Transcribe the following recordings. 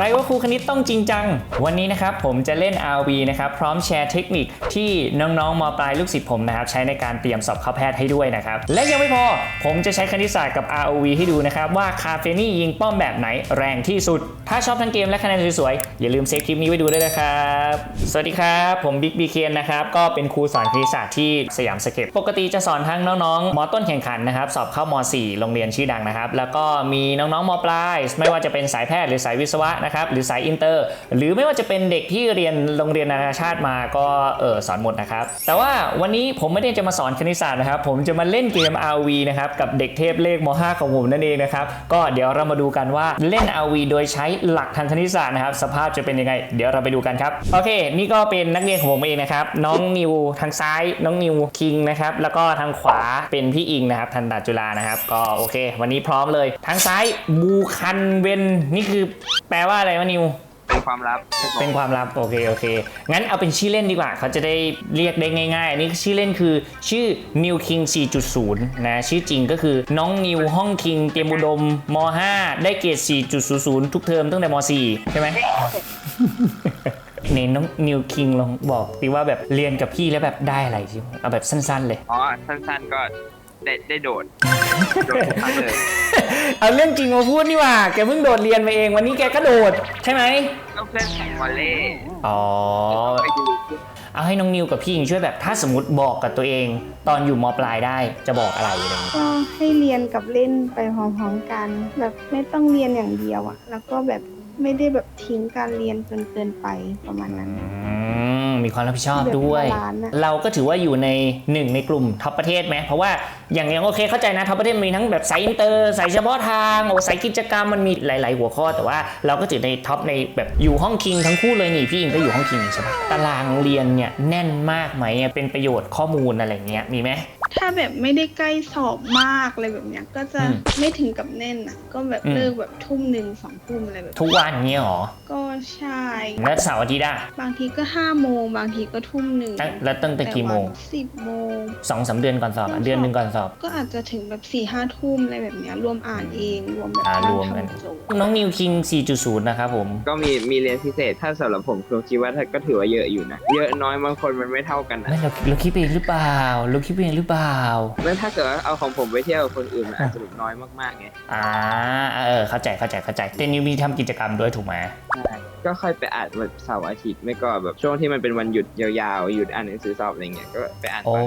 รว่าครูคณิตต้องจริงจัง วันนี้นะครับผมจะเล่น RV นะครับพร้อมแชร์เทคนิคที่น้องๆมปลายลูกศิษย์ผมนะครับใช้ในการเตรียมสอบเข้าแพทย์ให้ด้วยนะครับ และยังไม่พอผมจะใช้คณิตศาสตร์กับ ROV ให้ดูนะครับว่าคาเฟนี่ยิงป้อมแบบไหนแรงที่สุด ถ้าชอบทั้งเกมและคะแนนสวยๆอย่าลืมเซฟคลิปนี้ไว้ดูด้วยนะครับ สวัสดีครับผมบิ๊กบีเคนนะครับก็เป็นครูสอนคณิตศาสตร์ที่สยามสเคปปกติจะสอนทั้งน้องๆมต้นแข่งขันนะครับสอบเข้าม .4 โรงเรียนชื่อดังนะครับแล้วก็มีน้องๆมปลาย ไม่ว่าจะเป็นสายแพทย์หรือสายวิศวะนะครับหรือสายอินเตอร์ หรือไม่ว่าจะเป็นเด็กที่เรียนโรงเรียนนานาชาติมาก็เออสอนหมดนะครับ แต่ว่าวันนี้ผมไม่ได้จะมาสอนคณิตศาสตร์นะครับ ผมจะมาเล่นเกม RV นะครับกับเด็กเทพเลขม .5 ของผมนั่นเองนะครับก็เดี๋ยวเรามาดูกันว่าเล่น RV โดยใช้หลักทางคณิตศาสตร์นะครับสภาพจะเป็นยังไง เดี๋ยวเราไปดูกันครับโอเค นี่ก็เป็นนักเรียนของผมเองนะครับน้องนิวทางซ้าย น้องนิวคิงนะครับแล้วก็ทางขวาเป็นพี่อิงนะครับทันตาจุฬานะครับก็โอเค วันนี้พร้อมเลย ทางซ้ายบูคันเวนนี่คือแปลว่าอะไรวะนิว เป็นความลับเป็นความลับโอเคโอเค งั้นเอาเป็นชื่อเล่นดีกว่าเขาจะได้เรียกได้ง่ายๆอันนี้ชื่อเล่นคือชื่อ New King 4.0 นะชื่อจริงก็คือน้องนิวห้องคิงเตรียมอุดมม .5 ได้เกรด 4.00 ทุกเทอมตั้งแต่ม .4 ใช่ไหมในน้องนิวคิงลองบอกดิว่าแบบเรียนกับพี่แล้วแบบได้อะไรสิเอาแบบสั้นๆเลย อ๋อ สั้นๆก็ได้ได้โดด โดดทุกครั้งเลยเอาเรื่องจริงมาพูดนี่หว่า แกเพิ่งโดดเรียนมาเอง วันนี้แกก็โดดใช่ไหม ก็เพื่อนแข่งวอลเล่อ๋อ ไปดูเอาให้น้องนิวกับพี่หญิงช่วยแบบถ้าสมมติบอกกับตัวเอง ตอนอยู่มปลายได้จะบอกอะไรอะไรอย่างเงี้ยก็ให้เรียนกับเล่นไปพร้อมๆกัน แบบไม่ต้องเรียนอย่างเดียวอะแล้วก็แบบไม่ได้แบบทิ้งการเรียนจนเกินไปประมาณนั้นอืม มีความรับผิดชอบด้วย แบบบาลานซ์อะ เราก็ถือว่าอยู่ในหนึ่งในกลุ่มท็อปประเทศไหมเพราะว่าอย่างอย่างโอเคเข้าใจนะท็อปประเทศมีทั้งแบบสายอินเตอร์สายเฉพาะทางโอ้สายกิจกรรมมันมีหลาย ๆ หัวข้อ แต่ว่าเราก็ถือในท็อปในแบบอยู่ห้องคิงทั้งคู่เลยนี่พี่อิงก็อยู่ห้องคิงใช่ปะตารางเรียนเนี่ยแน่นมากไหมเป็นประโยชน์ข้อมูลอะไรเงี้ยมีไหม ถ้าแบบไม่ได้ใกล้สอบมากอะไรแบบเนี้ย ก็จะอืม ไม่ถึงกับแน่นอะก็แบบอืมเลิกแบบทุ่มหนึ่งสองทุ่มอะไรแบบทุกวันเงี้ยหรอก็ใช่ แล้วเสาร์อาทิตย์อะบางทีก็ห้าโมงบางทีก็ทุ่มหนึ่งตั้งแล้วตั้งแต่กี่โมงสิบโมง สองสามเดือนก่อนสอบอะเดือนหนึ่งก่อนสอบ ก็อาจจะถึงแบบสี่ห้าทุ่มอะไรแบบเนี้ยรวมอ่านเองรวมแบบอ่านั่งรวมกัน ทำโจทย์น้องนิวคิง 4.0 นะครับผม ก็มีมีเรียนพิเศษถ้าสำหรับผมผมคิดว่าถ้าก็ถือว่าเยอะอยู่นะ เยอะน้อยบางคนมันไม่เท่ากันนะ ไม่เราเราคิดไปเองหรือเปล่าเราคิดไปเองหรือเปล่าแล้วถ้าเกิดว่าเอาของผมไปเที่ยวกับคนอื่นมันอาจจะแบบน้อยมากๆไงอ่าเออเข้าใจเข้าใจเข้าใจแต่นิวมีทำกิจกรรมด้วยถูกไหมใช่ก็ค่อยไปอ่านแบบเสาร์อาทิตย์ไม่ก็แบบช่วงที่มันเป็นวันหยุดยาวๆหยุดอ่านหนังสือสอบอะไรเงี้ยก็ไปอ่านโอ้บ้าง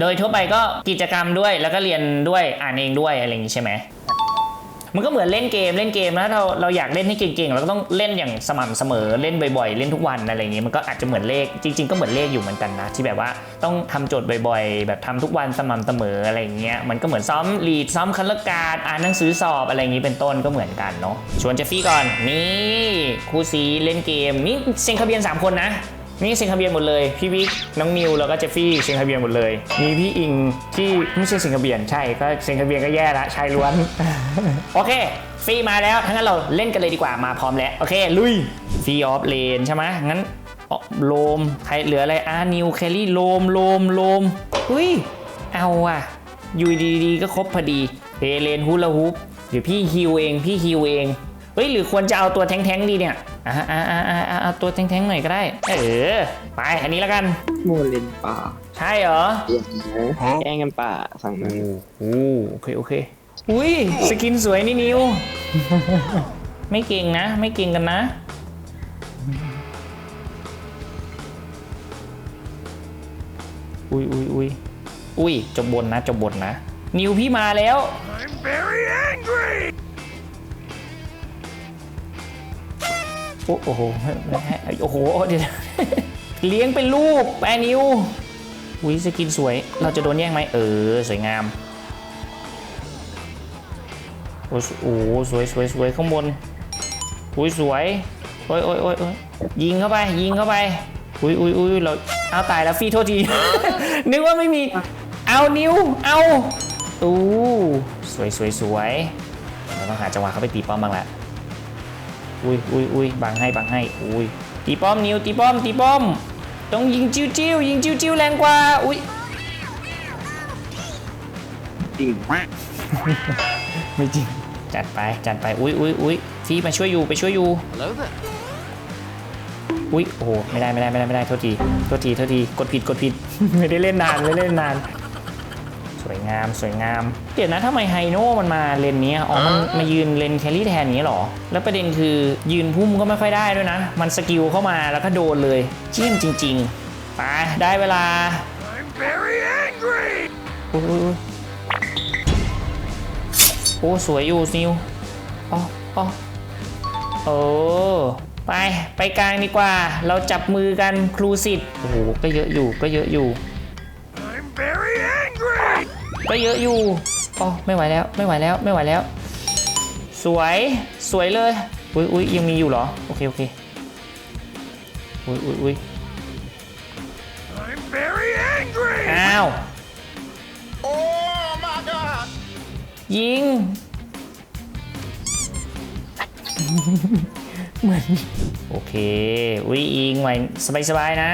โดยทั่วไปก็กิจกรรมด้วยแล้วก็เรียนด้วยอ่านเองด้วยอะไรอย่างนี้ใช่ไหม มันก็เหมือนเล่นเกมเล่นเกมแล้วเราเราอยากเล่นให้เก่งๆเราก็ต้องเล่นอย่างสม่ำเสมอเล่นบ่อยๆ เล่นทุกวันอะไรอย่างนี้มันก็อาจจะเหมือนเลขจริง ๆ ก็เหมือนเลขอยู่เหมือนกันนะ ที่แบบว่าต้องทำโจทย์บ่อยๆ แบบทำทุกวันสม่ำเสมออะไรอย่างเงี้ยมันก็เหมือนซ้อมลีดซ้อมคันลการอ่านหนังสือสอบอะไรอย่างนี้เป็นต้นก็เหมือนกันเนาะชวนเจฟฟี่ก่อนนี่ครูซีเล่นเกมนี่เซ็นทะเบียนสามคนนะ นี่เซ็นทะเบียนหมดเลย พี่วิกน้องนิวแล้วก็เจฟฟี่เซ็นทะเบียนหมดเลย มีพี่อิงที่ไม่ใช่เซ็นทะเบียนใช่ก็เซ็นทะเบียนก็แย่ละชายล้วน โอเคฟรีมาแล้วทั้งนั้นเราเล่นกันเลยดีกว่ามาพร้อมแล้ว โอเคลุยฟรีออฟเลนใช่ไหมงั้นอ๋อโลมใครเหลืออะไรอานิวแคลรี่โลมโลมโลมอุ้ยเอาอะอยู่ดีๆก็ครบพอดีเฮเลนฮูลาฮูปเดี๋ยวพี่ฮิวเองพี่ฮิวเองเฮ้ยหรือควรจะเอาตัวแท้งๆดีเนี่ย อ่าอ่าอ่าอ่าเอาตัวแท้งๆหน่อยก็ได้ เออ ไปอันนี้แล้วกัน โมเลนป่าใช่เหรอแกล้งกันป่าสั่งนั้นโอ้โอเคโอเค อุ้ยสกินสวยนี่นิว ไม่เก่งนะ ไม่เก่งกันนะ อุ้ยอุ้ยอุ้ยอุ้ยจบบนนะจบบนนะ นิวพี่มาแล้วโอ้ โอ้โหโอ้โหเดี๋ยวเลี้ยงเป็นลูกแปนิวอุ้ยสกินสวย เราจะโดนแย่งไหมเออ สวยงาม โอ้โอ้สวยสวยสวยข้างบนอุ้ยสวยโอ้ยโอ้ยโอ้ยยิงเข้าไป ยิงเข้าไปอุ้ยอุ้ยอุ้ยเราเอาตายแล้วฟี่โทษที นึกว่าไม่มี เอานิ้ว เอาอู้สวยสวยสวยเราต้องหาจังหวะเข้าไปตีป้อมบ้างละ อุ้ยอุ้ยอุ้ยบังให้บังให้อุ้ยตีป้อมนิ้วตีป้อมตีป้อม ต้องยิงจิ้วจิ้วยิงจิ้วจิ้วแรงกว่าอุ้ยจริงไม่จริงจัดไปจัดไปอุ้ยอุ้ยอุ้ยฟี่มาช่วยอยู่ไปช่วยอยู่ Hello there. อุ้ยโอ้โหไม่ได้ไม่ได้ไม่ได้ไม่ได้โทษทีโทษทีโทษทีกดผิดกดผิดไม่ได้เล่นนานไม่ได้เล่นนานสวย งามสวยงาม เดี๋ยวนะทำไมไฮโน่มันมาเลนเนี้ยอ๋อมันมายืนเลนแครี่แทนอย่างนี้เหรอ แล้วประเด็นคือยืนพุ่มก็ไม่ค่อยได้ด้วยนะ มันสกิลเข้ามาแล้วก็โดนเลยเจี้ยมจริงๆไปได้เวลา I'm very angry. อุ๊ยอุ๊ยอุ๊ยโอ้สวยอยู่นิวอ๋ออ๋อเออไป ไปกลางดีกว่า เราจับมือกันครูสิทธิ์โอ้โห ก็เยอะอยู่ ก็เยอะอยู่ I'm very angry. ก็เยอะอยู่อ๋อไม่ไหวแล้วไม่ไหวแล้วไม่ไหวแล้ว สวยสวยเลยอุ้ยอุ้ยยังมีอยู่เหรอ โอเคโอเคอุ้ยอุ้ยอุ้ย I'm very angry. อ้าว Oh my god. ยิง เหมือน โอเควิอิงไหวสบายๆนะ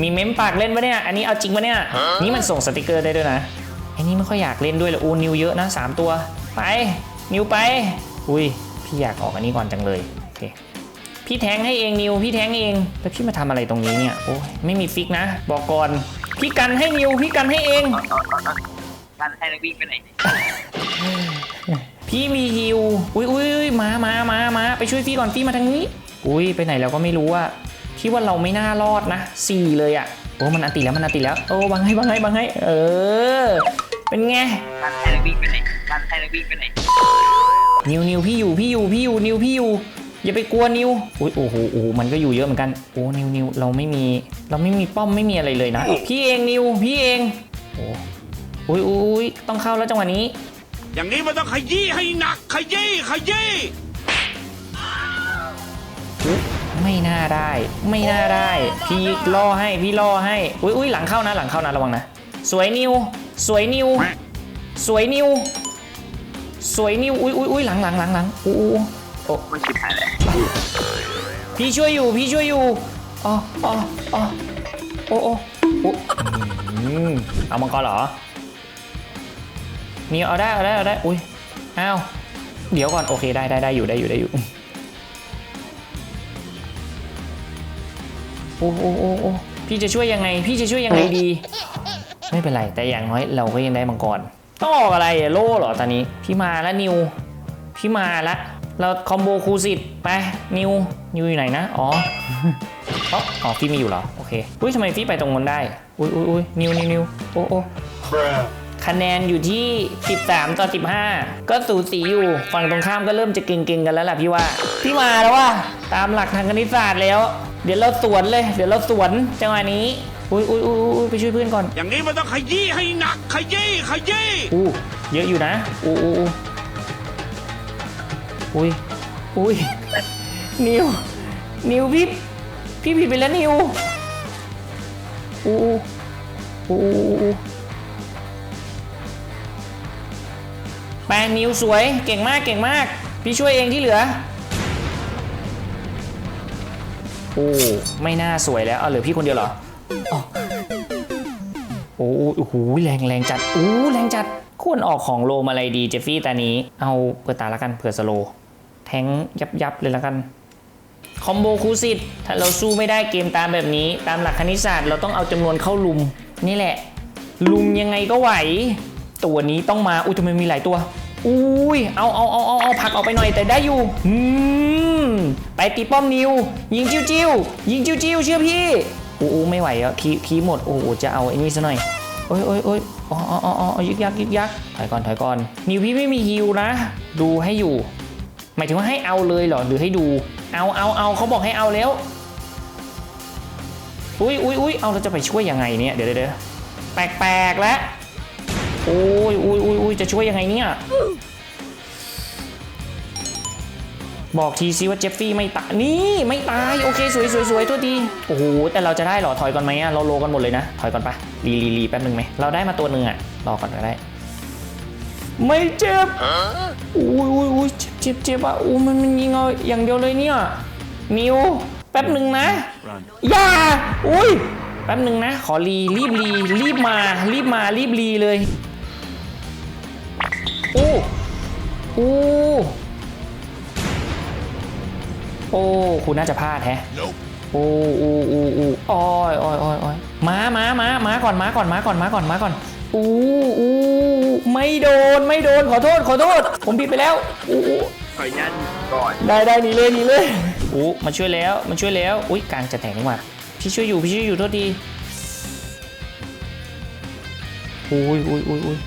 มีเม้มปากเล่นปะเนี่ย อันนี้เอาจริงปะเนี่ย นี่มันส่งสติกเกอร์ได้ด้วยนะ ไอ้นี่ไม่ค่อยอยากเล่นด้วยเลยโอ้นิวเยอะนะสามตัว ไป นิวไป อุ้ย พี่อยากออกอันนี้ก่อนจังเลยโอเคพี่แทงให้เองนิว พี่แทงเองแล้วพี่มาทำอะไรตรงนี้เนี่ยโอ้ยไม่มีฟิกนะ บอกก่อนพี่กันให้นิวพี่กันให้เองการให้นักวิ่งไปไหนพี่มีฮิวอุ้ยอุ้ยอุ้ยมามามามาไปช่วยพี่ก่อนพี่มาทางนี้ อุ้ยไปไหนเราก็ไม่รู้อะพี่ว่าเราไม่น่ารอดนะสี่เลยอะ โอ้มันอันติแล้วมันอันติแล้วโอ้บังให้บังให้บังให้เออ เป็นไงการให้นักวิ่งไปไหนการให้นักวิ่งไปไหนนิวนิวพี่อยู่พี่อยู่พี่อยู่นิวพี่อยู่อย่าไปกลัวนิวอุ้ยโอ้โหโอ้โหมันก็อยู่เยอะเหมือนกันโอ้นิวนิวเราไม่มีเราไม่มีป้อมไม่มีอะไรเลยนะ พี่เองนิวพี่เองโอ้อุ้ยอุ้ยอุ้ยต้องเข้าแล้วจังหวะนี้ อย่างนี้มันต้องขยี้ให้หนักขยี้ขยี้ ไม่น่าได้ ไม่น่าได้ พี่ล่อให้พี่ล่อให้อุ้ยอุ้ยหลังเข้านะหลังเข้านะระวังนะ สวยนิว สวยนิว สวยนิว สวยนิวอุ้ยอุ้ยอุ้ยหลังหลังหลังหลังอู้อู้โอ้มันชิบหายแล้วพี่ช่วยอยู่พี่ช่วยอยู่อ๋ออ๋ออ๋อโอ้โอ้โอ้เอามังกรเหรอนี่เอาได้เอาได้เอาได้อุ้ยอ้าวเดี๋ยวก่อนโอเคได้ได้ได้อยู่ได้อยู่ได้อยู่ โอ้โอ้โอ้โอ้พี่จะช่วยยังไง พี่จะช่วยยังไงดี ไม่เป็นไร แต่อย่างน้อยเราก็ยังได้มังกรต้องออกอะไรโล่เหรอตอนนี้ พี่มาแล้วนิว พี่มาแล้วเราคอมโบคูสิทธิ์ไปนิวนิวอยู่ไหนนะอ๋ออ๋ออพี่มีอยู่เหรอโอเคอุ้ยทำไมพี่ไปตรงนั้นได้อุ้ยอุ้ยอุ้ยนิวนิวนิวโอ้โอ้คะแนนอยู่ที่ 13 ต่อ 15 ก็สูสีอยู่ ฝั่งตรงข้ามก็เริ่มจะเก่งๆกันแล้วแหละพี่ว่า พี่มาแล้วว่ะตามหลักทางคณิตศาสตร์แล้ว เดี๋ยวเราสวนเลย เดี๋ยวเราสวนจังหวะนี้อุ้ยอุ้ยอุ้ยอุ้ยไปช่วยเพื่อนก่อน อย่างนี้มันต้องขยี้ให้หนักขยี้ขยี้อู้เยอะอยู่นะอู้อู้อู้อุ้ยอุ้ยนิวนิวพี่พี่ผิดไปแล้วนิวอู้อู้อู้อู้อู้ไปนิวสวยเก่งมากเก่งมาก พี่ช่วยเองที่เหลือ โอ้ไม่น่าสวยแล้วเอาเหลือพี่คนเดียวเหรอโอ้โหแรงแรงจัดโอ้แรงจัดควรออกของโลมาอะไรดีเจฟฟี่ตานี้ เอาเปิดตาล้วกันเผื่อสโล แทงยับยับเลยล้วกันคอมโบคูสิตถ้าเราสู้ไม่ได้เกมตามแบบนี้ ตามหลักคณิตศาสตร์เราต้องเอาจำนวนเข้าลุม นี่แหละ ลุมยังไงก็ไหว ตัวนี้ต้องมาอุ้ยทำไมมีหลายตัวอุ้ยเอาเอาเอาเอาเอาผลักออกไปหน่อยแต่ได้อยู่อืม ไปตีป้อมนิว ยิงจิ้วจิ้วยิงจิ้วจิ้วเชื่อพี่โอ้โหไม่ไหวอะคีคีหมดโอ้โหจะเอาไอ้นี่ซะหน่อยโอ้ยโอ้ยโอ้ยอ๋ออ๋ออ๋อยึกยักยึกยักถอยก่อนถอยก่อนนิวพี่ไม่มีฮิวนะ ดูให้อยู่ หมายถึงว่าให้เอาเลยเหรอหรือให้ดู เอาเอาเอาเขาบอกให้เอาแล้วอุ้ยอุ้ยอุ้ยเอาเราจะไปช่วยยังไงเนี่ยเดี๋ยวเดี๋ยวเดี๋ยวแปลกๆแล้วโอ้ยอุ้ยอุ้ยอุ้ยจะช่วยยังไงเนี่ย บอกทีซิว่าเจฟฟี่ไม่ตายนี่ไม่ตายโอเคสวยสวยสวยตัวดีโอ้โหแต่เราจะได้หรอถอยก่อนไหมอะเราโลกันหมดเลยนะถอยก่อนปะรีรีรีแป๊บนึงไหมเราได้มาตัวหนึ่งอะรอก่อนก็ได้ ไม่เจ็บอุ้ยอุ้ยอุ้ยเจ็บเจ็บอะอู้มันมันยิงเอาอย่างเดียวเลยเนี่ยนิวแป๊บหนึ่งนะอย่าอุ้ยแป๊บหนึ่งนะ ขอรีรีบรีรีบมารีบมารีบรีเลยโอ้โอ้ โอ้ คุณน่าจะพลาดแฮะโอ้โอ้โอ้โอ้อ้อยอ้อยอ้อยอ้อยม้าม้าม้าม้าก่อนม้าก่อนม้าก่อนม้าก่อนม้าก่อนอู้อู้ไม่โดนไม่โดนขอโทษขอโทษ ผมผิดไปแล้วอู้อู้ขออนุญาตก่อนได้ได้หนีเลยหนีเลยอู้มาช่วยแล้วมาช่วยแล้ว อุ้ยกลางจะแตกนี่หว่าพี่ช่วยอยู่พี่ช่วยอยู่โทษทีอุ้ยอุ้ยอุ้ยอุ้ย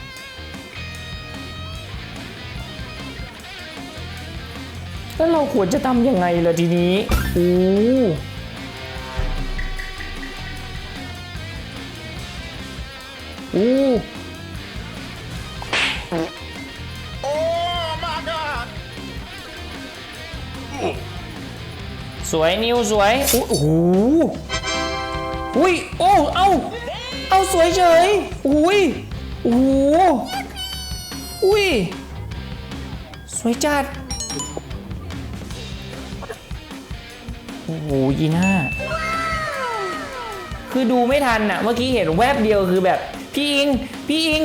แล้วเราควรจะทำยังไงล่ะทีนี้อู้อู้สวยนิวสวยอุ๊ยโอ้โหอุ้ยโอ้เอาเอาสวยเฉยอุ้ยโอ้โหอุ้ยสวยจัด โอ้โหยีน่าคือดูไม่ทันอะเมื่อกี้เห็นแวบเดียวคือแบบ พี่อิง พี่อิง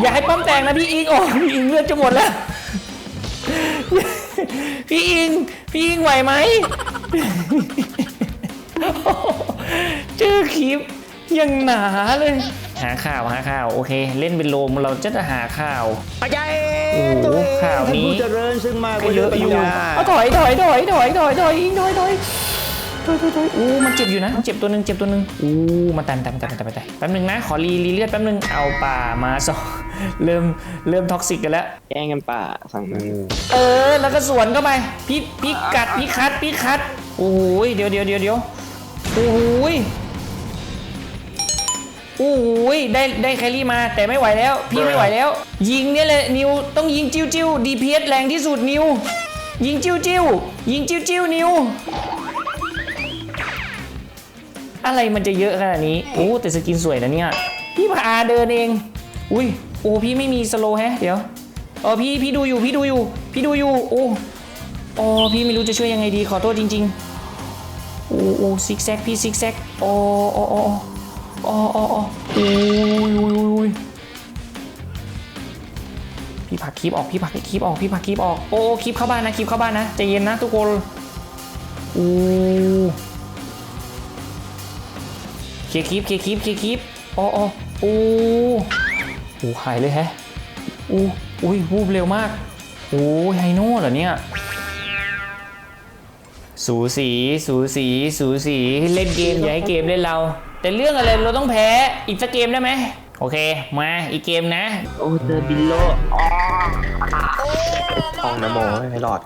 อย่าให้ป้อมแตกนะพี่อิงโอ้พี่อิงเลือดจะหมดแล้ว พี่อิง พี่อิงไหวไหมเจอคลิปยังหนาเลย หาข่าวหาข่าวโอเค เล่นเป็นโลมเราจะจะหาข่าวอาจารย์โอ้โหตัวเองข่าวนี้ท่ผู้เจริญซึ่งมากก็เยอะอยู่ปัญญาเอาถอยถอยถอยถอยถอยถอยอิงถอยถอย ถอยถอยถอยอู้มันเจ็บอยู่นะเจ็บตัวหนึ่งเจ็บตัวหนึ่งอู้มาตันตันตันตันตันตันแป๊บหนึงนะ ขอรีรีเลือดแป๊บหนึงเอาป่ามาสองเริ่มเริ่มท็อกซิกกันแล้ว แย่งกันป่าฝั่งนั้นเออ แล้วก็สวนเข้าไปพี่พี่กัดพี่คัดพี่คัดโอ้โหยเดี๋ยวเดี๋ยวเดี๋ยวเดี๋ยวโอ้โหยโอ้โหยได้ได้แครี่มาแต่ไม่ไหวแล้ว พี่ไม่ไหวแล้ว ยิงเนี่ยเลยนิวต้องยิงจิ้วจิ้วดีพีแรงที่สุดนิว ยิงจิ้วจิ้วยิงจิ้วจิ้วนิว อะไรมันจะเยอะขนาดนี้โอ้แต่สกินสวยนะเนี่ยพี่พาเดินเอง อุ้ยโอ้พี่ไม่มีสโลว์แฮะเดี๋ยวเออพี่พี่ดูอยู่พี่ดูอยู่ พี่ดูอยู่โอ้โอ้พี่ไม่รู้จะช่วยยังไงดีขอโทษจริง ๆ โอ้โอ้ซิกแซกพี่ซิกแซกโอ้โอ้โอ้โอ้โอ้โอ้โอ้ยโอ้ยโอ้ยโอ้ยพี่ผลักคลิปออกพี่ผลักคลิปออกพี่ผลักคลิปออกโอ้คลิปเข้าบ้านนะคลิปเข้าบ้านนะใจเย็นนะทุกคนโอ้เค ลียร์คลิปเคลียร์คลิปเคลียร์คลิปโอ้โอ้โอ้โอ้หายเลยแฮะอู้อุ้ยวูบเร็วมากโอ้ยไฮโน่เหรอเนี่ย สูสี สูสี สูสี เล่นเกมอย่าให้เกมเล่นเรา แต่เรื่องอะไรเราต้องแพ้ อีกสักเกมได้ไหม โอเค มาอีกเกมนะ โอ้เจอบิลโลอ๋อทองนะโมให้รอด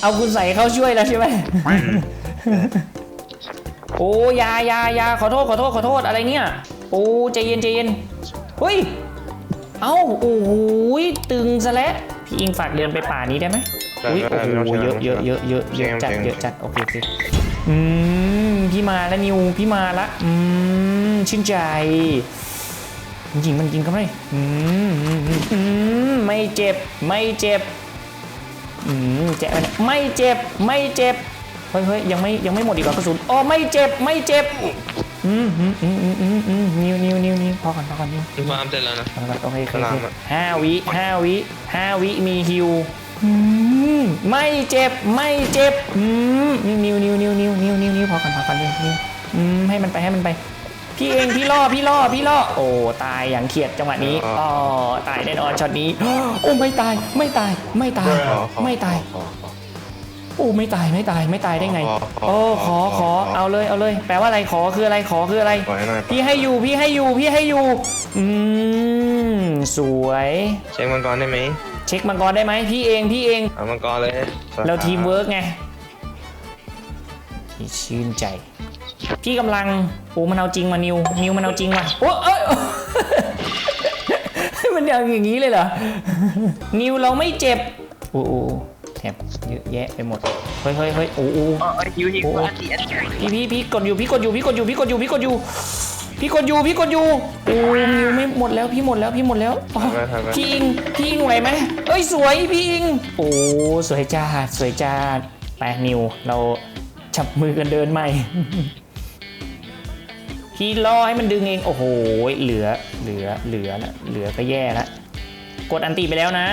เอาคุณใส่เข้าช่วยแล้วใช่ไหม โอ้ยายายาขอโทษขอโทษขอโทษอะไรเนี่ย โอ้ใจเย็นใจเย็นเฮ้ย เอ้าโอ้โหยตึงซะแล้วพี่อิงฝากเดินไปป่านี้ได้ไหมอุ้ยโอ้โหเยอะเยอะเยอะเยอะเยอะจัดเยอะจัดโอเคโอเคอืมพี่มาแล้วนิวพี่มาละอืมชื่นใจจริงๆมันกินก็ไม่อืมอืมอืมอืมไม่เจ็บไม่เจ็บอืมเจ็บไหมเนี่ยไม่เจ็บไม่เจ็บ เฮ้ยเฮ้ยยังไม่ยังไม่หมดอีกหรอกระสุนโอ้ไม่เจ็บไม่เจ็บอืมอืมอืมอืมอืมนิวนิวนิวนิ้วพอก่อนพอก่อนนิ้วดูความเสร็จแล้วนะก่อนโอเคโอเคห้าวิห้าวิห้าวิมีฮิวไม่เจ็บไม่เจ็บอืมนิวนิวนิวนิวนิวนิวนิวพอก่อนพอก่อนนิวนิวอืมให้มันไปให้มันไปพี่เองพี่ล่อพี่ล่อพี่ล่อโอ้ตายอย่างเขียดจังหวะนี้อ๋อตายแน่นอนช็อตนี้ โอ้ไม่ตายไม่ตายไม่ตายไม่ตาย อ้ไม่ตายไม่ตายไม่ตายได้ไง โอ้ขอขอเอาเลยเอาเลย แปลว่าอะไรขอคืออะไรขอคืออะไร ปล่อยหน่อยพี่ให้อยู่พี่ให้อยู่พี่ให้อยู่ อืมสวย เช็คมังกรได้ไหมเช็คมังกรได้ไหมพี่เองพี่เอง เอามังกรเลยเราทีมเวิร์กไงพี่ชื่นใจ พี่กำลังโอ้มันเอาจริงมานิว นิวมันเอาจริงว่ะโอ้เอ้ย มันเอาอย่างนี้เลยเหรอ นิวเราไม่เจ็บ โอ้โอ้ แถบเยอะแยะไปหมด เฮ้ยเฮ้ยเฮ้ยโอ้โอ้อ๋อฮิวฮิวโอ้โหอันตีอันตีพี่พี่พี่กดอยู่พี่กดอยู่พี่กดอยู่พี่กดอยู่พี่กดอยู่พี่กดอยู่พี่กดอยู่โอ้นิวไม่หมดแล้วพี่หมดแล้วพี่หมดแล้วพี่อิงพี่อิงไหวไหมเอ้ยสวยพี่อิงโอ้สวยจ้าสวยจ้าไปนิวเราจับมือกันเดินใหม่พี่ล่อให้มันดึงเองโอ้โหเหลือเหลือเหลือละเหลือก็แย่ละกดอันตีไปแล้วนะ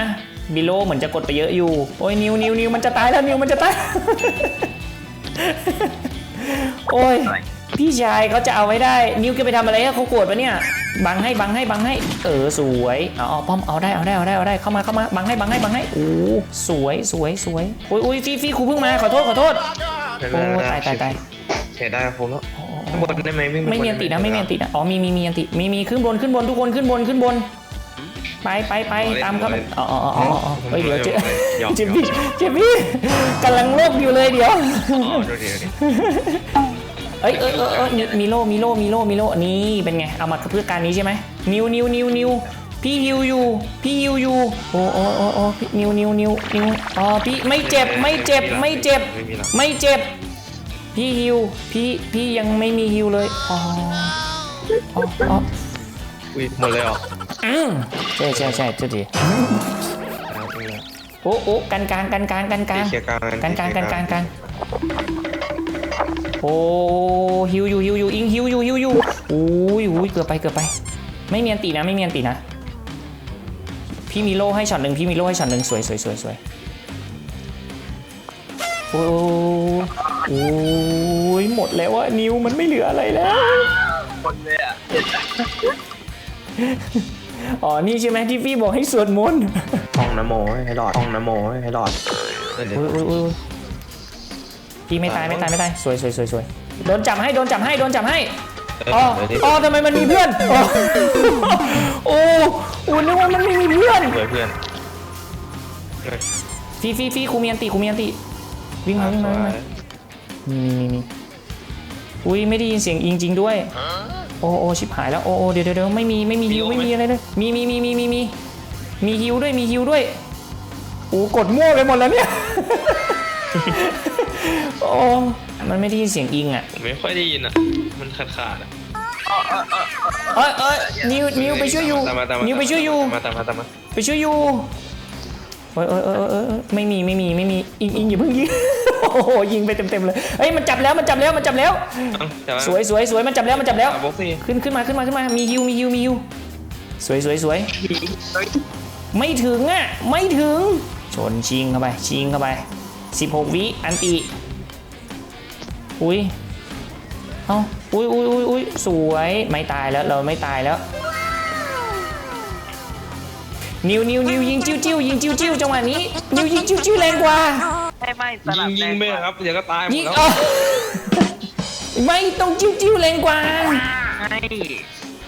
บิโลเหมือนจะกดไปเยอะอยู่ โอ้ยนิวนิวนิวมันจะตายแล้วนิวมันจะตาย โอ้ย พี่ชายเขาจะเอาไว้ได้ นิวแกไปทำอะไรอะเขาโกรธปะเนี่ย บังให้บังให้บังให้ เออสวย เอาเอาป้อมเอาได้เอาได้เอาได้เอาได้เข้ามาเข้ามาบังให้บังให้บังให้ โอ้สวยสวยสวยโอ้ยโอ้ยฟีฟีครูเพิ่งมาขอโทษขอโทษ โอ้ตายตายตายเสียได้ผมแล้วข้างบนได้ไหมวิ่งปไม่มีอันตินะไม่มีอันตินะอ๋อมีมีมีอันติมีมีขึ้นบนขึ้นบนทุกคนขึ้นบนขึ้นบน ไปไปไปตามเขาไปอ๋ออ๋ออ๋ออ๋อเฮ้ยเดี๋ยวเจ๊หยอกเจมี่เจมี่กำลังโลกอยู่เลยเดี๋ยวอ๋อดูดิดูดิเอ้ยเอ้ยเอ้ยเอ้ยมีมีโลมีโลมีโลมีโลนี่เป็นไงเอามาเพื่อการนี้ใช่ไหมนิวนิวนิวนิวพี่ฮิวอยู่ พี่ฮิวอยู่โอ้โอ้โอ้โอ้พี่นิวนิวนิวนิวอ๋อพี่ไม่เจ็บไม่เจ็บไม่เจ็บไม่มีหรอกไม่เจ็บ พี่ฮิวพี่พี่ยังไม่มีฮิวเลยอ๋ออ๋ออ๋ออุ้ยหมดเลยเหรออืม ใช่ใช่ใช่เจ้าดีเอาจริงเลยโอ้โอ้กันกลางกันกลางกันกลางเคลียร์กลางกันกลางกันกลางกันโอ้ฮิวอยู่ฮิวอยู่อิงฮิวอยู่ฮิวอยู่โอ้ยโอ้ยเกือบไปเกือบไป ไม่มีอันตีนะไม่มีอันตีนะ พี่มีโล่ให้ช็อตหนึ่งพี่มีโล่ให้ช็อตหนึ่งสวยสวยสวยสวยโอ้ยโอ้ยหมดแล้วอะนิวมันไม่เหลืออะไรแล้วคนเลยอะ อ๋อ นี่ใช่ไหมที่พี่บอกให้สวดมนต์ท่องนโมให้หลอดท่องนโมให้หลอดเออเดี๋ยวอุ้ยอุ้ยอุ้ยพี่ไม่ตายไม่ตายไม่ตายสวยสวยสวยสวยโดนจับให้โดนจับให้โดนจับให้เออ๋ออเดี๋ยวดิอ๋อทำไมมันมีเพื่อนอ๋อโอ้โอ้นึกว่ามันไม่มีเพื่อนสวยเพื่อนเออฟีฟีฟีครูมีอันติครูมีอันติวิ่งมาวิ่งมาวิ่งมามีมีมีมีอุ้ยไม่ได้ยินเสียงอิงจริงด้วย โอ้โอ้ชิบหายแล้วโอ้โอ้เดี๋ยวเดี๋ยวเดี๋ยวไม่มีไม่มีฮิวไม่มีอะไรเลยมีมีมีมีมีมีมีฮิวด้วยมีฮิวด้วยโอ้กดมั่วไปหมดแล้วเนี่ยโอ้มันไม่ได้ยินเสียงอิงอะผมไม่ค่อยได้ยินอะ มันขาดขาดอะเอ้ยเอ้ยนิวนิวไปช่วยอยู่ตามมาตามมานิวไปช่วยอยู่ตามมาตามมาตามมาไปช่วยอยู่เอ้ยเอ้ยเอ้ยเอ้ยเอ้ยไม่มีไม่มีไม่มีอิงอิงอย่าเพิ่งยิงโอ้โหยิงไปเต็มเต็มๆเลยเฮ้ยมันจับแล้วมันจับแล้วมันจับแล้วเอ้าแต่ว่าสวยสวยสวยมันจับแล้วมันจับแล้วอะบ็อกซี่ขึ้นขึ้นมาขึ้นมาขึ้นมามีฮิวมีฮิวมีฮิวสวยสวยสวยไม่ถึงอะไม่ถึงชนชิงเข้าไปชิงเข้าไป16วิอันติอุ้ยเอ้าอุ้ยอุ้ยอุ้ยอุ้ยสวยไม่ตายแล้วเราไม่ตายแล้ว นิวนิวนิวยิงจิ้วจิ้วยิงจิ้วจิ้วจังหวะนี้นิวยิงจิ้วจิ้วแรงกว่า ไม่ไม่สยิลังบยิงไปครับเดี๋ยวก็ตายหมยิดงแล้วเออไม่ต้องจิ้วจิ้วแรงกว่าให้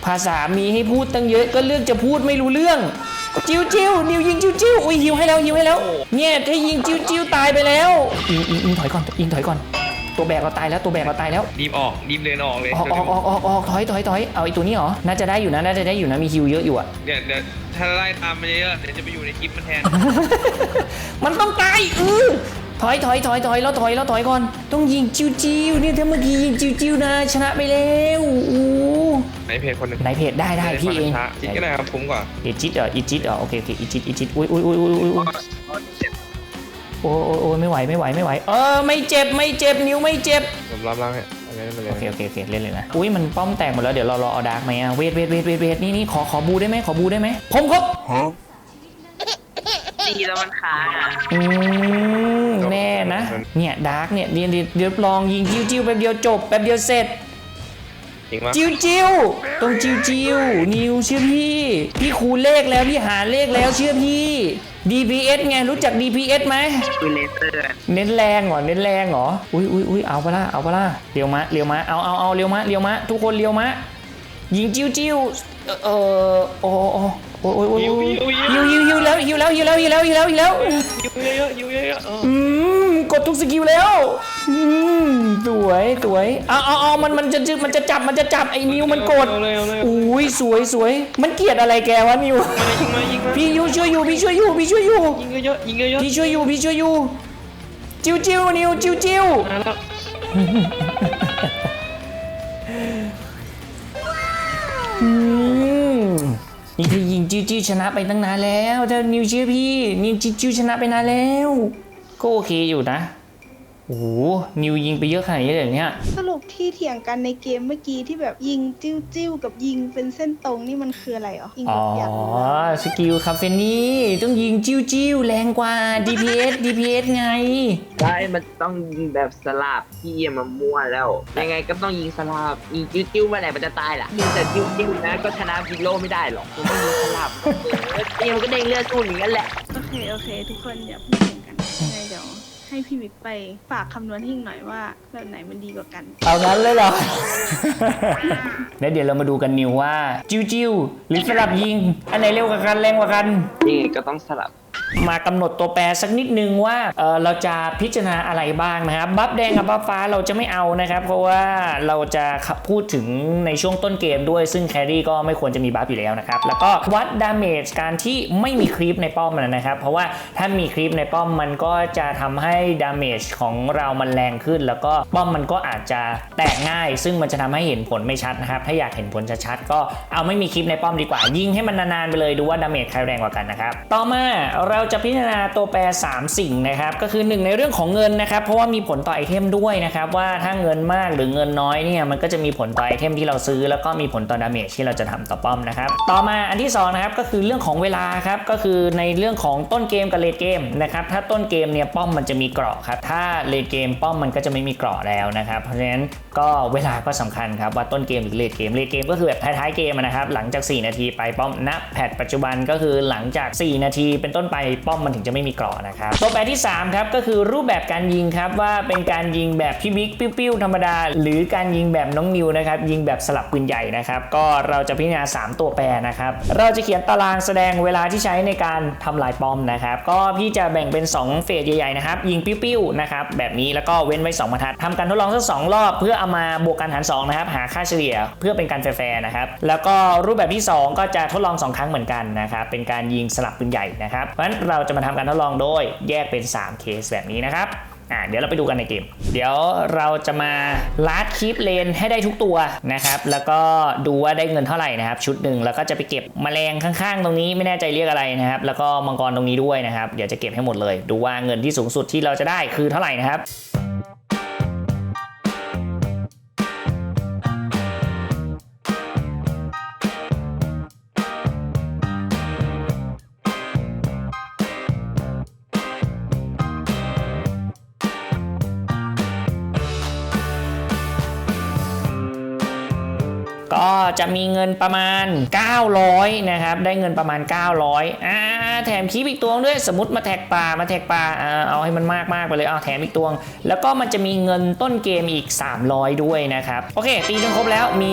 ภาษามีให้พูดตั้งเยอะก็เลือกจะพูดไม่รู้เรื่อง จิ้วจิ้วนิวยิงจิ้วจิ้วอุ้ยหิวให้แล้วหิวให้แล้ว เนี่ยถ้ายิงจิ้วจิ้วตายไปแล้วอิงอิงอิงถอยก่อนอิงถอยก่อน ตัวแบกเราตายแล้วตัวแบกเราตายแล้วดีมออกดีมเดินออกเลยออกออกออกออกออกถอยถอยถอยเอาไอ้ตัวนี้เหรอน่าจะได้อยู่นะน่าจะได้อยู่นะมีฮิวเยอะอยู่อะเดี๋ยวเดี๋ยวถ้าไล่ตามมาเยอะๆเดี๋ยวจะไปอยู่ในคลิปมันแทน มันต้องตายเออถอยถอยถอยถอยแล้วถอยแล้วถอยก่อน ต้องยิงจิ้วจิ้วเนี่ยถ้าเมื่อกี้ยิงจิ้วจิ้วนะชนะไปแล้วอู้ในเพจคนหนึ่งในเพจได้ได้พี่เองจิตก็ได้ครับคุ้มกว่าอีจิตเหรออีจิตเหรอโอเคโอเคอีจิตอีจิตอุ้ยอุ้ยอุ้ยอุ้ยอุ้ยอุ้ย โอ้ยโอ้ยโอ้ยไม่ไหวไม่ไหวไม่ไหว เออไม่เจ็บไม่เจ็บนิ้วไม่เจ็บผมรับร่างให้เอาเลยเอาเลยโอเคโอเคโอเคเล่นเลยนะอุ้ยมันป้อมแตกหมดแล้วเดี๋ยวเรารอเอาดาร์กไหมอะเวทเวทเวทเวทเวทนี่นี่ขอขอบูได้ไหมขอบูได้ไหมผมครับตีแล้วมันค้างอะอืมแน่นะเนี่ยดาร์กเนี่ยเดี๋ยวเดี๋ยวเดี๋ยวลองยิงจิ้วจิ้วแป๊บเดียวจบแป๊บเดียวเสร็จ จริงปะจิ้วจิ้วต้องจิ้วจิ้วนิวเชื่อพี่ พี่คูณเลขแล้วพี่หาเลขแล้วเชื่อพี่ DPS ไงรู้จัก DPS ไหมคือเลเซอร์เน้นแรงเหรอเน้นแรงเหรออุ้ยอุ้ยอุ้ยเอาปะล่ะเอาปะล่ะเลี้ยวมาเลี้ยวมาเอาเอาเอาเลี้ยวมาเลี้ยวมาทุกคนเลี้ยวมายิงจิ้วจิ้วเออเออโอ้ โอ้โอ้โอ้โอ้โอ้ฮิวฮิวฮิวแล้วฮิวแล้วฮิวแล้วฮิวแล้วฮิวแล้วฮิวแล้วยิวเยอะๆยิวเยอะๆเอออืมกดทุกสกิลแล้วอืมสวยสวยเอาเอาเอามันมันจะมันจะจับมันจะจับไอ้นิวมันกดเอาเลยเอาเลยอุ้ยสวยสวยมันเกลียดอะไรแกวะนิวมายิงมายิงมาพี่ยูช่วยอยู่พี่ช่วยอยู่พี่ช่วยอยู่ยิงเยอะๆยิงเยอะพี่ช่วยอยู่พี่ช่วยอยู่จิ้วจิ้วนิวจิ้วจิ้วๆมาแล้วอืม นี่คือยิงจิ้วจิ้วชนะไปตั้งนานแล้วถ้านิวเชื่อพี่นิวจิ้วจิ้วชนะไปนานแล้ว ก็โอเคอยู่นะ โอ้โหนิวยิงไปเยอะขนาดนี้เลยเหรอเนี่ย สรุปที่เถียงกันในเกมเมื่อกี้ที่แบบยิงจิ้วจิ้วกับยิงเป็นเส้นตรงนี่มันคืออะไรเหรอยิงอ๋แบอบอยากรู้สกิลคาเฟนี่ต้องยิงจิ้วจิ้วแรงกว่า DPS DPS ไง ใช่มันต้องยิงแบบสลับที่อย่ามามั่วแล้ว ยังไงก็ต้องยิงสลับยิงจิ้วจิ้วๆเมื่อไหร่มันจะตายล่ะยิงแต่จิ้วจิ้วๆนะก็ชนะพิโลไม่ได้หรอกมันต้องยิงสลับเออมันก็เด้งเลือดสู้อย่างนั้นแหละ โอเค โอเค ทุกคนอย่าพูดเถียง ให้พี่วิกไปฝากคำนวณให้อีกหน่อยว่าแบบไหนมันดีกว่ากัน เอางั้นเลยเหรอ แล้วเดี๋ยวเรามาดูกันนิวว่า จิ้วจิ้วหรือสลับยิง อันไหนเร็วกว่ากันแรงกว่ากันยังไงก็ต้องสลับ มากำหนดตัวแปรสักนิดนึงว่าเเราจะพิจารณาอะไรบ้างนะครับ บัฟแดงกับบัฟฟ้าเราจะไม่เอานะครับ เพราะว่าเราจะพูดถึงในช่วงต้นเกมด้วย ซึ่งแครี่ก็ไม่ควรจะมีบัฟอยู่แล้วนะครับ แล้วก็วัดดาเมจการที่ไม่มีครีปในป้อมนะครับ เพราะว่าถ้ามีครีปในป้อมมันก็จะทำให้ดาเมจของเรามันแรงขึ้น แล้วก็ป้อมมันก็อาจจะแตกง่าย ซึ่งมันจะทำให้เห็นผลไม่ชัดนะครับ ถ้าอยากเห็นผลชัดๆก็เอาไม่มีคลิปในป้อมดีกว่า ยิงให้มันนานๆไปเลยดูว่าดาเมจใครแรงกว่ากันนะครับ ต่อมาเราจะพิจารณาตัวแปร 3 สิ่งนะครับ ก็คือ 1 ในเรื่องของเงินนะครับ เพราะว่ามีผลต่อไอเทมด้วยนะครับ ว่าถ้าเงินมากหรือเงินน้อยเนี่ยมันก็จะมีผลต่อไอเทมที่เราซื้อ แล้วก็มีผลต่อดาเมจที่เราจะทำต่อป้อมนะครับ ต่อมาอันที่2นะครับก็คือเรื่องของเวลาครับก็คือในเรื่องของต้นเกมกับเลดเกมนะครับถ้าต้นเกมเนี่ยป้อมมันจะมีเกราะครับถ้าเลดเกมป้อมมันก็จะไม่มีเกราะแล้วนะครับเพราะฉะนั้นก็เวลาก็สำคัญครับว่าต้นเกมหรือเลดเกมเลดเกมก็คือแบบท้ายๆเกมนะครับหลังจาก 4 นาทีไปป้อมณแพทปัจจุบันก็คือหลังจาก 4 นาทีเป็นต้นไปป้อมมันถึงจะไม่มีกราะนะครับตัวแปรที่ 3 ครับ ก็คือรูปแบบการยิงครับ ว่าเป็นการยิงแบบพี่บิ๊กปิ้วๆธรรมดา หรือการยิงแบบน้องนิวนะครับยิงแบบสลับปืนใหญ่นะครับ ก็เราจะพิจารณา 3 ตัวแปรนะครับเราจะเขียนตารางแสดงเวลาที่ใช้ในการทำลายป้อมนะครับก็พี่จะแบ่งเป็น 2 เฟสใหญ่ๆนะครับยิงปิ้วๆนะครับแบบนี้แล้วก็เว้นไว้2บรรทัดทำการทดลองสักสองรอบ เพื่อเอามาบวกกันหาร2นะครับหาค่าเฉลี่ยเพื่อเป็นการแฟร์นะครับแล้วก็รูปแบบที่ 2 ก็จะทดลอง 2 ครั้งเหมือนกันนะครับเป็นการยิงสลับปืนใหญ่นะครับราะฉะนั้นเราจะมาทำการทดลองโดยแยกเป็น 3 เคสแบบนี้นะครับอ่าเดี๋ยวเราไปดูกันในเกม เดี๋ยวเราจะมาลัดคลิปเลนให้ได้ทุกตัวนะครับ แล้วก็ดูว่าได้เงินเท่าไหร่นะครับ ชุดหนึ่งแล้วก็จะไปเก็บแมลงข้างๆ ตรงนี้ไม่แน่ใจเรียกอะไรนะครับ แล้วก็มังกรตรงนี้ด้วยนะครับ เดี๋ยวจะเก็บให้หมดเลย ดูว่าเงินที่สูงสุดที่เราจะได้คือเท่าไหร่นะครับ จะมีเงินประมาณ 900นะครับได้เงินประมาณ 900อ่าแถมคลิปอีกตัวด้วยสมมติมาแท็กปลามาแท็กปลาอ่าเอาให้มันมากมากๆไปเลยเอาแถมอีกตัวแล้วก็มันจะมีเงินต้นเกมอีก 300 ด้วยนะครับโอเคตีจนครบแล้วมี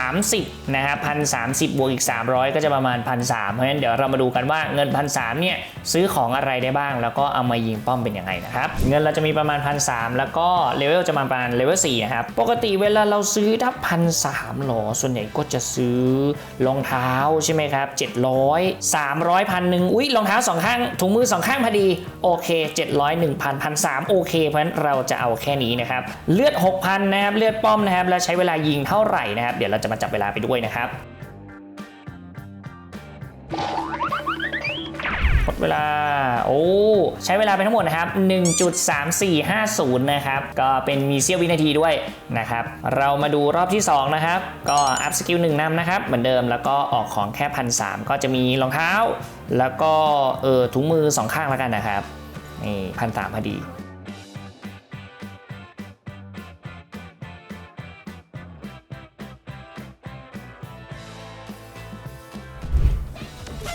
1,030นะครับ1,030บวกอีก 300 ก็จะประมาณ1,300เพราะฉะนั้นเดี๋ยวเรามาดูกันว่าเงิน1,300เนี่ยซื้อของอะไรได้บ้าง แล้วก็เอามายิงป้อมเป็นยังไงนะครับเงินเราจะมีประมาณ1,300แล้วก็เลเวลจะมาประมาณเลเวล4นะครับปกติเวลาเราซื้อถ้า1,300หรอส่วนใหญ่ก็จะซื้อรองเท้าใช่ไหมครับ 700 300พันหนึ่งอุ๊ยรองเท้าสองข้างถุงมือสองข้างพอดี โอเค 700 1,000 1,300โอเค เพราะฉะนั้นเราจะเอาแค่นี้นะครับ เลือด 6,000 นะครับ เลือดป้อมนะครับ แล้วใช้เวลายิงเท่าไหร่นะครับ เดี๋ยวเราจะมาจับเวลาไปด้วยนะครับ หมดเวลา โอ้ ใช้เวลาไปทั้งหมดนะครับ 1.3450 นะครับ ก็เป็นมีเสี้ยววินาทีด้วยนะครับ เรามาดูรอบที่ 2 นะครับ ก็อัพสกิล1นำนะครับ เหมือนเดิมแล้วก็ออกของแค่พันสก็จะมีรองเท้า แล้วก็เออถุงมือ 2 ข้างแล้วกันนะครับ นี่พันสพอดี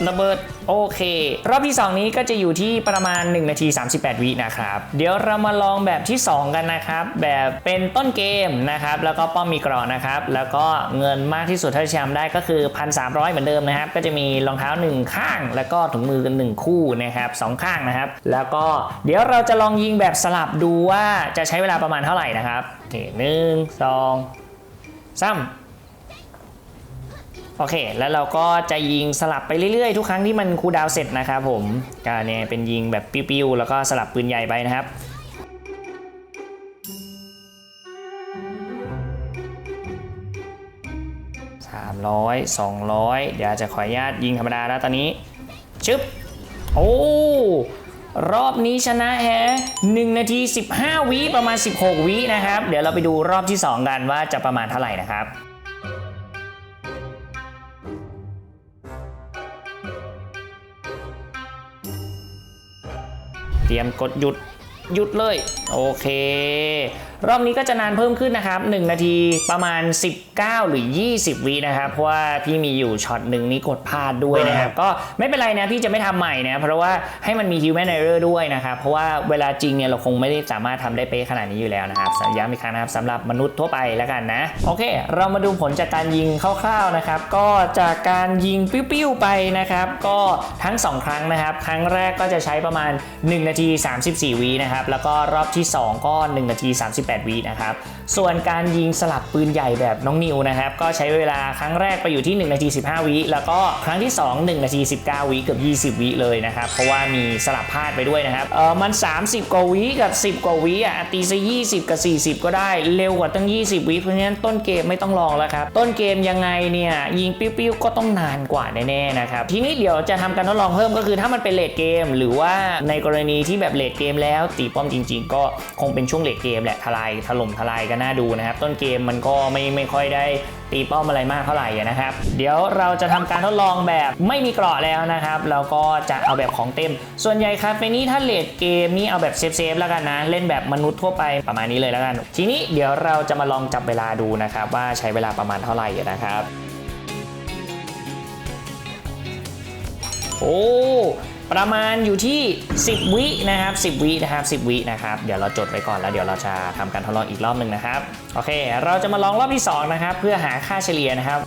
ระเบิดโอเค รอบที่ 2 นี้ก็จะอยู่ที่ประมาณ 1 นาที 38 วินะครับ เดี๋ยวเรามาลองแบบที่ 2 กันนะครับ แบบเป็นต้นเกมนะครับ แล้วก็ป้อมมีกรอนนะครับ แล้วก็เงินมากที่สุดเท่าที่จะทำได้ก็คือ 1,300 เหมือนเดิมนะครับ ก็จะมีรองเท้า 1 ข้าง แล้วก็ถุงมือกัน1คู่นะครับสองข้างนะครับ แล้วก็เดี๋ยวเราจะลองยิงแบบสลับดูว่าจะใช้เวลาประมาณเท่าไหร่นะครับโอเคหนึ่งสองสาม โอเค แล้วเราก็จะยิงสลับไปเรื่อยๆ ทุกครั้งที่มันคูดาวเสร็จนะครับผมก็เนี่ยเป็นยิงแบบปิ้วๆแล้วก็สลับปืนใหญ่ไปนะครับ300 200เดี๋ยวจะขออนุญาตยิงธรรมดาแล้วตอนนี้ชึบโอ้รอบนี้ชนะแฮะ1นาที 15 วิประมาณ 16 วินะครับ เดี๋ยวเราไปดูรอบที่ 2 กันว่าจะประมาณเท่าไหร่นะครับ ตรียมกดหยุด หยุดเลย โอเค รอบนี้ก็จะนานเพิ่มขึ้นนะครับ 1 นาทีประมาณ 19 หรือ 20 วินะครับ เพราะว่าพี่มีอยู่ช็อตหนึ่งนี้กดพลาดด้วยนะครับ ก็ไม่เป็นไรนะพี่จะไม่ทำใหม่นะ เพราะว่าให้มันมี human error ด้วยนะครับ เพราะว่าเวลาจริงเนี่ยเราคงไม่ได้สามารถทำได้เป๊ะขนาดนี้อยู่แล้วนะครับย้ำอีกครั้งนะครับสำหรับมนุษย์ทั่วไปแล้วกันนะ โอเค เรามาดูผลจากการยิงคร่าวๆนะครับ ก็จากการยิงปิ้วๆไปนะครับ ก็ทั้ง 2 ครั้งนะครับ ครั้งแรกก็จะใช้ประมาณ 1 นาที 34วินะครับแล้วก็รอบที่ 2 ก็ 1 นาที 38 วินะครับ ส่วนการยิงสลับปืนใหญ่แบบน้องนิวนะครับ ก็ใช้เวลาครั้งแรกไปอยู่ที่ 1 นาที 15 วิ แล้วก็ครั้งที่ 2 1 นาที 19 วิเกือบ 20 วิเลยนะครับ เพราะว่ามีสลับพลาดไปด้วยนะครับ เออมัน 30 กว่าวิกับ 10 กว่าวิอะตีซะ20 กับ 40 ก็ได้ เร็วกว่าตั้ง 20 วิ เพราะฉะนั้นต้นเกมไม่ต้องลองแล้วครับ ต้นเกมยังไงเนี่ยยิงปิ้วๆก็ต้องนานกว่าแน่ๆนะครับ ทีนี้เดี๋ยวจะทำการทดลองเพิ่มก็คือถ้ามันเป็นเลดเกม หรือว่าในกรณีที่แบบเลดเกมแล้วตีป้อมจริง ๆ ก็คงเป็นช่วงเลดเกมแหละทลายถล่มทลายกันน่าดูนะครับ ต้นเกมมันก็ไม่ไม่ค่อยได้ตีป้อมอะไรมากเท่าไหร่นะครับ เดี๋ยวเราจะทำการทดลองแบบไม่มีเกราะแล้วนะครับ แล้วก็จะเอาแบบของเต็ม ส่วนใหญ่ครับในนี้ถ้าเลดเกมนี่เอาแบบเซฟๆแล้วกันนะ เล่นแบบมนุษย์ทั่วไปประมาณนี้เลยแล้วกัน ทีนี้เดี๋ยวเราจะมาลองจับเวลาดูนะครับ ว่าใช้เวลาประมาณเท่าไหร่นะครับ โอ้ ประมาณอยู่ที่ 10 วินะครับ 10 วินะครับ 10 วินะครับ เดี๋ยวเราจดไว้ก่อนแล้วเดี๋ยวเราจะทำการทดลองอีกรอบหนึ่งนะครับ โอเค เราจะมาลองรอบที่ 2 นะครับ เพื่อหาค่าเฉลี่ยนะครับ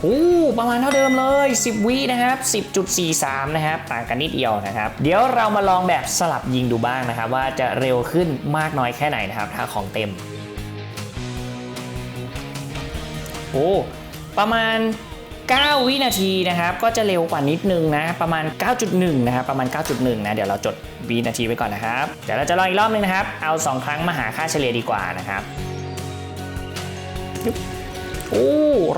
โอ้ประมาณเท่าเดิมเลย 10 วินะครับ 10.43 นะครับ ต่างกันนิดเดียวนะครับ เดี๋ยวเรามาลองแบบสลับยิงดูบ้างนะครับ ว่าจะเร็วขึ้นมากน้อยแค่ไหนนะครับ ถ้าของเต็ม โอ้ประมาณ 9 วินาทีนะครับ ก็จะเร็วกว่านิดนึงนะ ประมาณ 9.1 นะครับ ประมาณ 9.1 นะ เดี๋ยวเราจดวินาทีไว้ก่อนนะครับ เดี๋ยวเราจะลองอีกรอบนึงนะครับ เอา 2 ครั้งมาหาค่าเฉลี่ยดีกว่านะครับยบ โอ้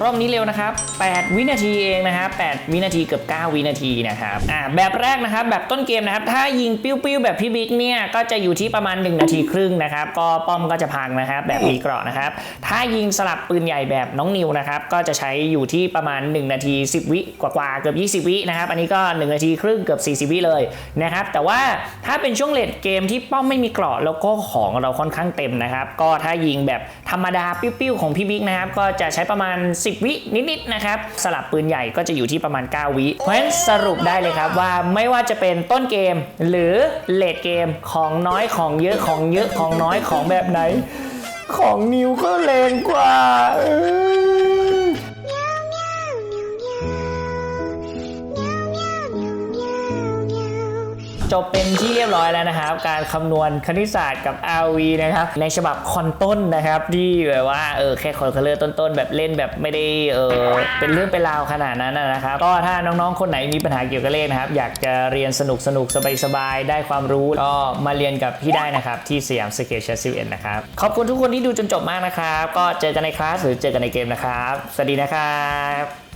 รอบนี้เร็วนะครับ 8 วินาทีเองนะครับ8วินาทีเกือบ 9 วินาทีนะครับอ่าแบบแรกนะครับแบบต้นเกมนะครับ ถ้ายิงปิ้วๆแบบพี่บิ๊กเนี่ยก็จะอยู่ที่ประมาณ 1 นาทีครึ่งนะครับ ก็ป้อมก็จะพังนะครับแบบมีเกราะนะครับ ถ้ายิงสลับปืนใหญ่แบบน้องนิวนะครับก็จะใช้อยู่ที่ประมาณ 1 นาที 10 วิกว่าๆเกือบ 20 วินะครับ อันนี้ก็ 1 นาทีครึ่งเกือบ 40 วิเลยนะครับ แต่ว่าถ้าเป็นช่วงเลดเกมที่ป้อมไม่มีเกราะแล้วก็ของเราค่อนข้างเต็มนะครับ ก็ถ้ายิงแบบธรรมดาปิ้วๆของพี่บิ๊กนะครับก็จะใช้้ประมาณ 10 วินิดๆนะครับ สลับปืนใหญ่ก็จะอยู่ที่ประมาณ 9 วิ เพราะฉะนั้นสรุปได้เลยครับว่าไม่ว่าจะเป็นต้นเกม หรือเลดเกมของน้อยของเยอะของเยอะของน้อยของแบบไหน ของนิวก็แรงกว่า จบเป็นที่เรียบร้อยแล้วนะครับ การคำนวณคณิตศาสตร์กับ RV นะครับ ในฉบับคอนต้นนะครับ ที่แบบว่าเออแค่คอนเคลเลอร์ต้นๆ แบบเล่นแบบไม่ได้เออเป็นเรื่องเป็นราวขนาดนั้นนะครับ ก็ถ้าน้องๆ คนไหนมีปัญหาเกี่ยวกับเลขนะครับ อยากจะเรียนสนุกสนุกสบายๆ ได้ความรู้ ก็มาเรียนกับพี่ได้นะครับ ที่สยามสเกลเชสซิเอ็นนะครับ ขอบคุณทุกคนที่ดูจนจบมากนะครับ ก็เจอกันในคลาสหรือเจอกันในเกมนะครับ สวัสดีนะครับ